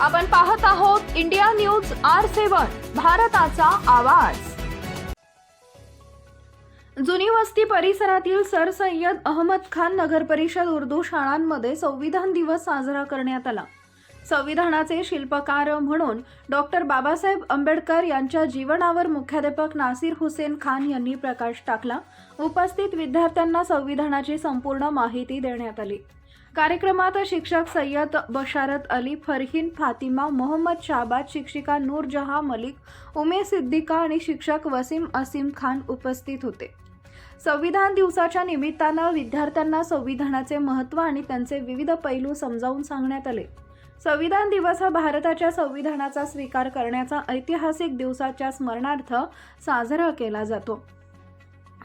आपण पाहत आहोत इंडिया न्यूज आर सेवन भारताचा आवाज. जुनी वस्ती परिसरातील सर सय्यद अहमद खान नगर परिषद उर्दू शाळांमध्ये संविधान दिवस साजरा करण्यात आला. संविधानाचे शिल्पकार म्हणून डॉक्टर बाबासाहेब आंबेडकर यांच्या जीवनावर मुख्याध्यापक नासिर हुसेन खान यांनी प्रकाश टाकला. उपस्थित विद्यार्थ्यांना संविधानाची संपूर्ण माहिती देण्यात आली. कार्यक्रमात शिक्षक सय्यद बशारत अली फरहीन फातिमा मोहम्मद शाहबाद शिक्षिका नूरजहा मलिक उमे सिद्दीका आणि शिक्षक वसीम असीम खान उपस्थित होते. संविधान दिवसाच्या निमित्तानं विद्यार्थ्यांना संविधानाचे महत्त्व आणि त्यांचे विविध पैलू समजावून सांगण्यात आले. संविधान दिवस हा भारताच्या संविधानाचा स्वीकार करण्याचा ऐतिहासिक दिवसाच्या स्मरणार्थ साजरा केला जातो.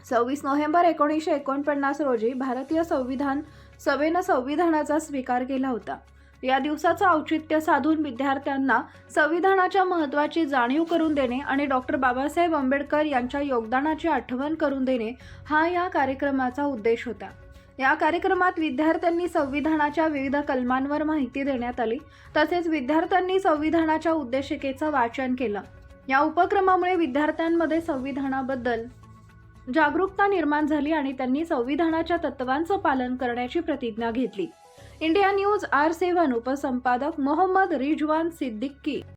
सव्वीस नोव्हेंबर एकोणीसशे एकोणपन्नास रोजी भारतीय संविधान सभेनं संविधानाचा स्वीकार केला होता. या दिवसाचं औचित्य साधून विद्यार्थ्यांना संविधानाच्या महत्त्वाची जाणीव करून देणे आणि डॉक्टर बाबासाहेब आंबेडकर यांच्या योगदानाची आठवण करून देणे हा या कार्यक्रमाचा उद्देश होता. या कार्यक्रमात विद्यार्थ्यांनी संविधानाच्या विविध कलमांवर माहिती देण्यात आली. तसेच विद्यार्थ्यांनी संविधानाच्या उद्देशिकेचं वाचन केलं. या उपक्रमामुळे विद्यार्थ्यांमध्ये संविधानाबद्दल जागरूकता निर्माण झाली आणि त्यांनी संविधानाच्या तत्वांचं पालन करण्याची प्रतिज्ञा घेतली. इंडिया न्यूज आर सेवन उपसंपादक मोहम्मद रिजवान सिद्दीकी.